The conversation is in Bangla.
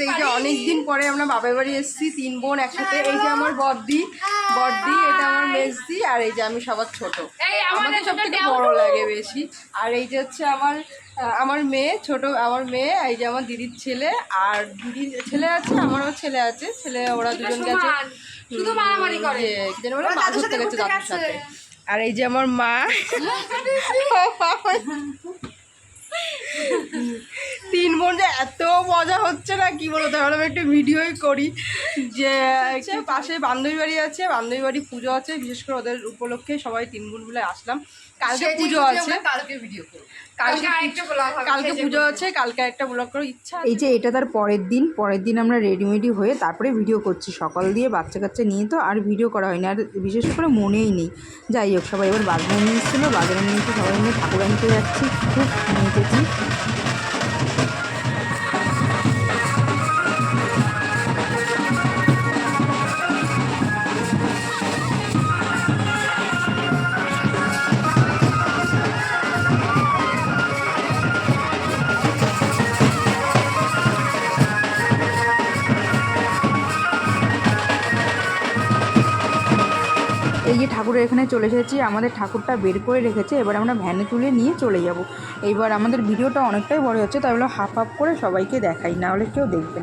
এই যে অনেক দিন পরে আমরা বাপের বাড়ি এসেছি তিন বোন একসাথে। এই যে আমার বদ্দি বদ্দি এটা আমার মেজদি আর এই যে আমি সবার ছোট। আমাকে সব থেকে বড় লাগে বেশি। আর এই যে হচ্ছে আমার আমার মেয়ে ছোট আমার মেয়ে এই যে আমার দিদির ছেলে আর দিদির ছেলে আছে আমারও ছেলে আছে। ছেলে ওরা দুজন গেছে শুধু মারামারি করে। ইয়ে, কি যেন বলে মাছ ধরতে গেছে দাদুর সাথে। আর এই যে আমার মা। তিন বোন যে এত মজা হচ্ছে না কি বলব? তাহলে আমি একটু ভিডিওই করি যে পাশে বান্ধবী বাড়ি আছে বান্ধবী বাড়ি পুজো আছে বিশেষ করে ওদের উপলক্ষে সবাই তিন বোন মিলে আসলাম। কালকে পুজো আছে। কালকে ভিডিও করব। কালকে কালকে পুজো আছে কালকে একটা ব্লগ করার ইচ্ছা এই যে এটা তার পরের দিন। পরের দিন আমরা রেডিমেডি হয়ে তারপরে ভিডিও করছি। সকাল দিয়ে বাচ্চা কাচ্চা নিয়ে তো আর ভিডিও করা হয়নি। আর বিশেষ করে মনেই নেই। যাই হোক সবাই এবার বাজারে নিয়ে এসেছিল। বাজারে নিয়ে এসে সবাই মিলে ঠাকুর আনতে যাচ্ছি। খুব নিতেছি এই যে ঠাকুরের এখানে চলে এসেছি, আমাদের ঠাকুরটা বের করে রেখেছে, এবার আমরা ভ্যানে তুলে নিয়ে চলে যাব। এইবার আমাদের ভিডিওটা অনেকটাই বড় হচ্ছে, তাই হলো হাফ হাফ করে সবাইকে দেখাই, না হলে কেউ দেখবেন